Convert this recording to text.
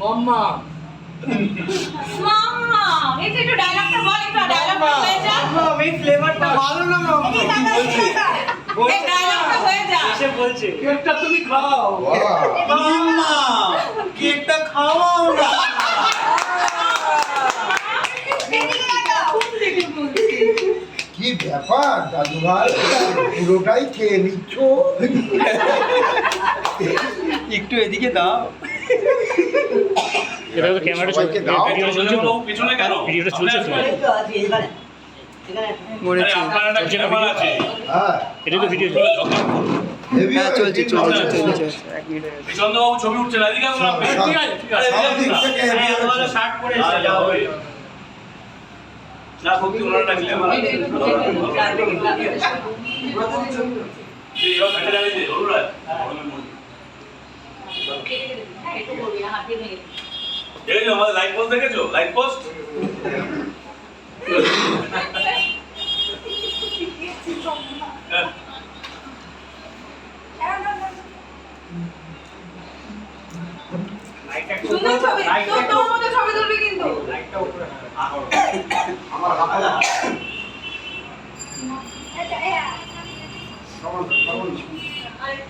মাম্মা। মাম্মা এই যে একটু ডায়লগটা বল একটু ডায়লগটা হয়ে যা মাম্মা এই ফ্লেভারটা ভালো না মাম্মা। এই ডায়লগটা হয়ে যা এসে বলছে কেকটা তুমি খাও। মাম্মা কেকটা খাওয়াও না। কি ব্যাপার দাদু ভাই পুরোটাই খেয়ে নিচ্ছ? একটু এদিকে দাও। এটা তো ক্যামেরাটা সবাইকে দাও। ভিডিওটা চলছে তো? পিছনে কেন? ভিডিওটা চলছে তো? হ্যাঁ এটা তো ভিডিও হেভি হ্যাঁ চলছে চলছে চলছে। চলছে এক মিনিট চন্দ্রবাবু ছবি উঠছে না এদিকে ঠিক আছে ঠিক আছে। হ্যাঁ, হবে। না ওনার গ্ল্যামার এই আমাদের লাইট পোস্ট দেখেছ লাইট পোস্ট সুন্দর ছবি তোর তোর মতো ছবি তুলবি কিন্তু আমার হাতে সমান সমান